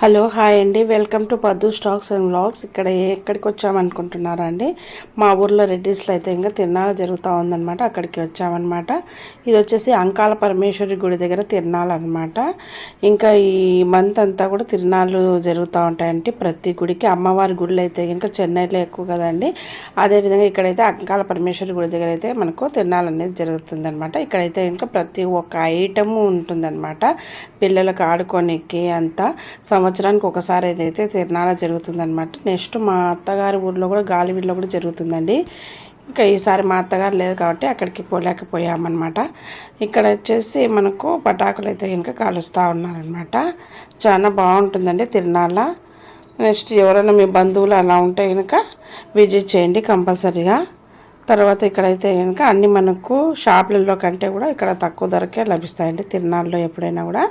Hello hi అండి. Welcome to Paddu stocks and vlogs. ఇక్కడ ఎక్కడికి వచ్చామనుకుంటున్నారా అండి? మా ఊర్లో రెడ్డిస్లో అయితే ఇంకా తిరునాళ జరుగుతూ ఉందన్నమాట. అక్కడికి వచ్చామన్నమాట. ఇది వచ్చేసి అంకాల పరమేశ్వరి గుడి దగ్గర తిరణాలన్నమాట ఇంకా ఈ మంత్ అంతా కూడా తిరునాళ్ళు జరుగుతూ ఉంటాయండి ప్రతి గుడికి. అమ్మవారి గుడులు అయితే ఇంకా చెన్నైలో ఎక్కువ కదండి. అదేవిధంగా ఇక్కడైతే అంకాల పరమేశ్వరి గుడి దగ్గర అయితే మనకు తిరునాళ్ళు అనేది జరుగుతుందన్నమాట. ఇక్కడైతే ఇంకా ప్రతి ఒక్క ఐటము ఉంటుందన్నమాట. పిల్లలకు ఆడుకోనికి అంతా సంవత్సరానికి ఒకసారి అయితే తిరణాల జరుగుతుందనమాట నెక్స్ట్ మా అత్తగారి ఊర్లో కూడా గాలివీడిలో కూడా జరుగుతుందండి. ఇంకా ఈసారి మా అత్తగారు లేదు కాబట్టి అక్కడికి పోలేకపోయామన్నమాట. ఇక్కడ వచ్చేసి మనకు పటాకులు అయితే కనుక కాలుస్తూ ఉన్నారనమాట చాలా బాగుంటుందండి తిరునాళ్ళ నెక్స్ట్ ఎవరైనా మీ బంధువులు అలా ఉంటే కనుక విజిట్ చేయండి కంపల్సరీగా. తర్వాత ఇక్కడైతే కనుక అన్ని మనకు షాపులలో కంటే కూడా ఇక్కడ తక్కువ ధరకే లభిస్తాయండి. తిరునాళ్ళలో ఎప్పుడైనా కూడా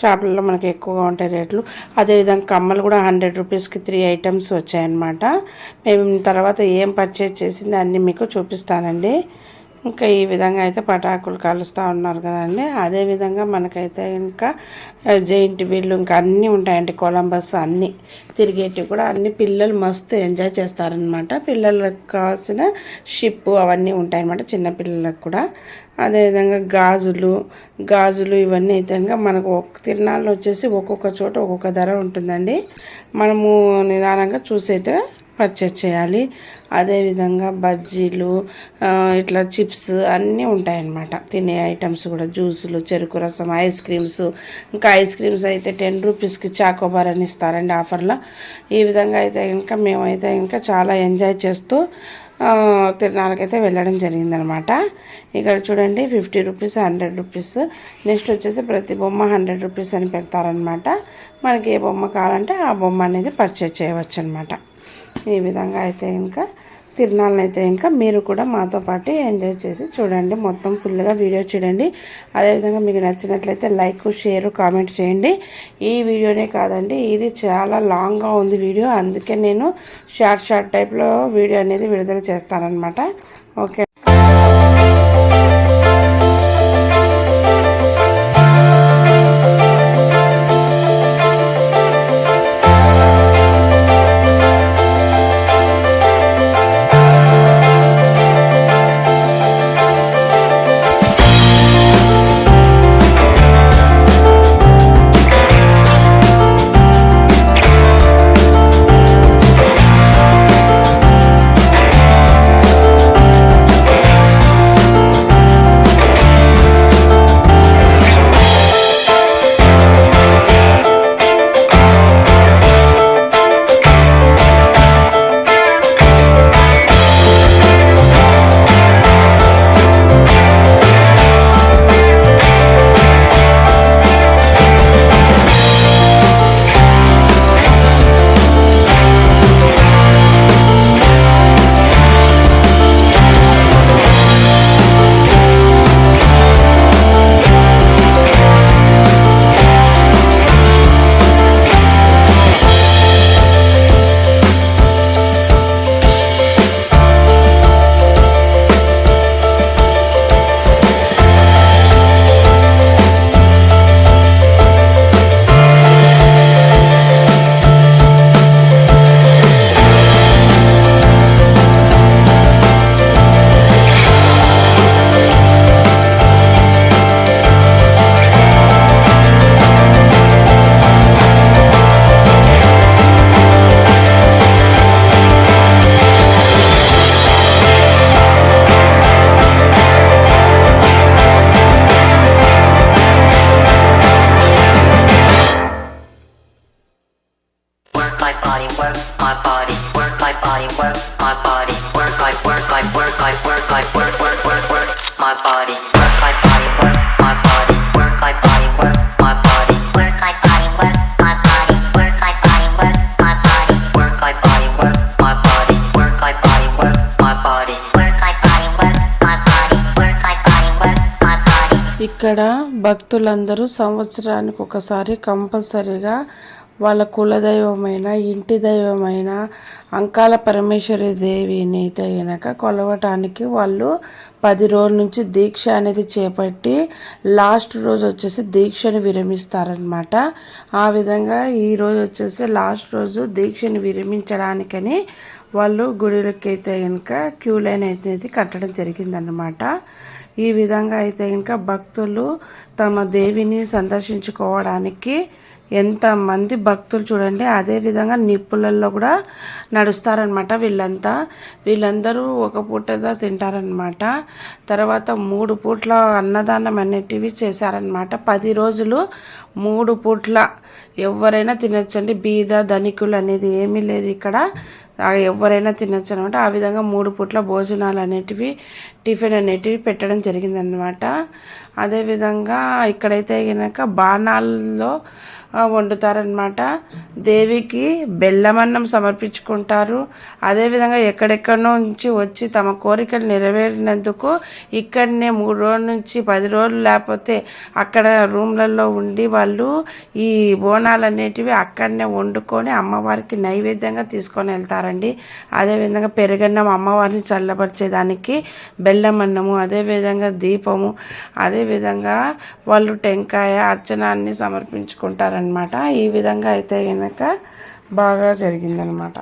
షాపులలో మనకి ఎక్కువగా ఉంటాయి రేట్లు. అదేవిధంగా కమ్మలు కూడా హండ్రెడ్ రూపీస్కి త్రీ ఐటమ్స్ వచ్చాయన్నమాట. మేము తర్వాత ఏం పర్చేజ్ చేసింది అన్నీ మీకు చూపిస్తానండి. ఇంకా ఈ విధంగా అయితే పటాకులు కలుస్తూ ఉన్నారు కదండి. అదేవిధంగా మనకైతే ఇంకా జైంట్ వీళ్ళు ఇంకా అన్నీ ఉంటాయండి. కొలంబస్ అన్నీ తిరిగేటివి కూడా అన్ని పిల్లలు మస్తు ఎంజాయ్ చేస్తారనమాట పిల్లలకు కావాల్సిన షిప్ అవన్నీ ఉంటాయన్నమాట చిన్నపిల్లలకు కూడా. అదేవిధంగా గాజులు గాజులు ఇవన్నీ అయితే మనకు ఒక తిరునాళ్ళు వచ్చేసి ఒక్కొక్క చోట ఒక్కొక్క ధర ఉంటుందండి. మనము నిదానంగా చూసైతే పర్చేస్ చేయాలి. అదేవిధంగా బజ్జీలు ఇట్లా చిప్స్ అన్నీ ఉంటాయన్నమాట. తినే ఐటమ్స్ కూడా జ్యూసులు చెరుకు రసం ఐస్ క్రీమ్స్ ఇంకా ఐస్ క్రీమ్స్ అయితే టెన్ రూపీస్కి చాకోబార్ అని ఇస్తారండి ఆఫర్లో. ఈ విధంగా అయితే ఇంకా మేమైతే ఇంకా చాలా ఎంజాయ్ చేస్తూ తిరునాళ్ళకైతే వెళ్ళడం జరిగిందనమాట ఇక్కడ చూడండి fifty rupees hundred rupees next వచ్చేసి ప్రతి బొమ్మ హండ్రెడ్ రూపీస్ అని పెడతారనమాట మనకి ఏ బొమ్మ కావాలంటే ఆ బొమ్మ అనేది పర్చేజ్ చేయవచ్చు అనమాట ఈ విధంగా అయితే ఇంకా తిరునాళ్ళని అయితే ఇంకా మీరు కూడా మాతో పాటు ఎంజాయ్ చేసి చూడండి. మొత్తం ఫుల్గా వీడియో చూడండి. అదేవిధంగా మీకు నచ్చినట్లయితే లైక్ షేర్ కామెంట్ చేయండి. ఈ వీడియోనే కాదండి ఇది చాలా లాంగ్గా ఉంది వీడియో. అందుకే నేను షార్ట్ షార్ట్ టైప్లో వీడియో అనేది విడుదల చేస్తానన్నమాట. ఓకే. ఇక్కడ భక్తులందరూ సంవత్సరానికి ఒకసారి కంపల్సరీగా వాళ్ళ కులదైవమైన ఇంటి దైవమైన అంకాల పరమేశ్వరి దేవిని అయితే గనక కొలవటానికి వాళ్ళు పది రోజుల నుంచి దీక్ష అనేది చేపట్టి లాస్ట్ రోజు వచ్చేసి దీక్షను విరమిస్తారనమాట ఆ విధంగా ఈ రోజు వచ్చేసి లాస్ట్ రోజు దీక్షను విరమించడానికని వాళ్ళు గుడిలోకి అయితే కనుక క్యూ లైన్ అయితే కట్టడం జరిగిందనమాట ఈ విధంగా అయితే కనుక భక్తులు తమ దేవిని సందర్శించుకోవడానికి ఎంతమంది భక్తులు చూడండి అదే విధంగా నిప్పులలో కూడా నడుస్తారనమాట వీళ్ళంతా. వీళ్ళందరూ ఒక పూటగా తింటారనమాట తర్వాత మూడు పూట్ల అన్నదానం అనేటివి చేశారనమాట పది రోజులు మూడు పూట్ల ఎవరైనా తినొచ్చండి. బీద ధనికులు అనేది ఏమీ లేదు ఇక్కడ. ఎవరైనా తినొచ్చు అనమాట ఆ విధంగా మూడు పూట్ల భోజనాలు అనేటివి టిఫిన్ అనేటివి పెట్టడం జరిగిందనమాట అదేవిధంగా ఇక్కడైతే కనుక బాణాల్లో వండుతారనమాట దేవికి బెల్లమన్నం సమర్పించుకుంటారు. అదేవిధంగా ఎక్కడెక్కడ నుంచి వచ్చి తమ కోరికలు నెరవేరినందుకు ఇక్కడనే మూడు రోజుల నుంచి పది రోజులు లేకపోతే అక్కడ రూమ్లలో ఉండి వాళ్ళు ఈ బోనాలు అనేటివి అక్కడనే వండుకొని అమ్మవారికి నైవేద్యంగా తీసుకొని వెళ్తారండి. అదేవిధంగా పెరుగన్నం అమ్మవారిని చల్లబరిచేదానికి బెల్లమన్నము అదేవిధంగా దీపము అదే విధంగా వాళ్ళు టెంకాయ అర్చనాన్ని సమర్పించుకుంటారనమాట ఈ విధంగా అయితే కనుక బాగా జరిగిందనమాట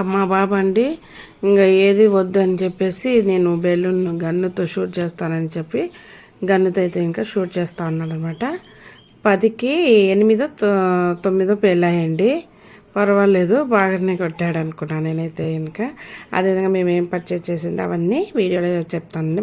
ఇంకా మా బాబు అండి ఇంకా ఏది వద్దు అని చెప్పేసి నేను బెలూన్ గన్నుతో షూట్ చేస్తానని చెప్పి గన్నుతో అయితే ఇంకా షూట్ చేస్తా ఉన్నాడు అనమాట పదికి ఎనిమిదో తొమ్మిదో పెళ్ళాయండి పర్వాలేదు బాగానే కొట్టాడు అనుకున్నాను నేనైతే ఇంకా. అదేవిధంగా మేము ఏం పర్చేస్ చేసింది అవన్నీ వీడియోలో చెప్తానండి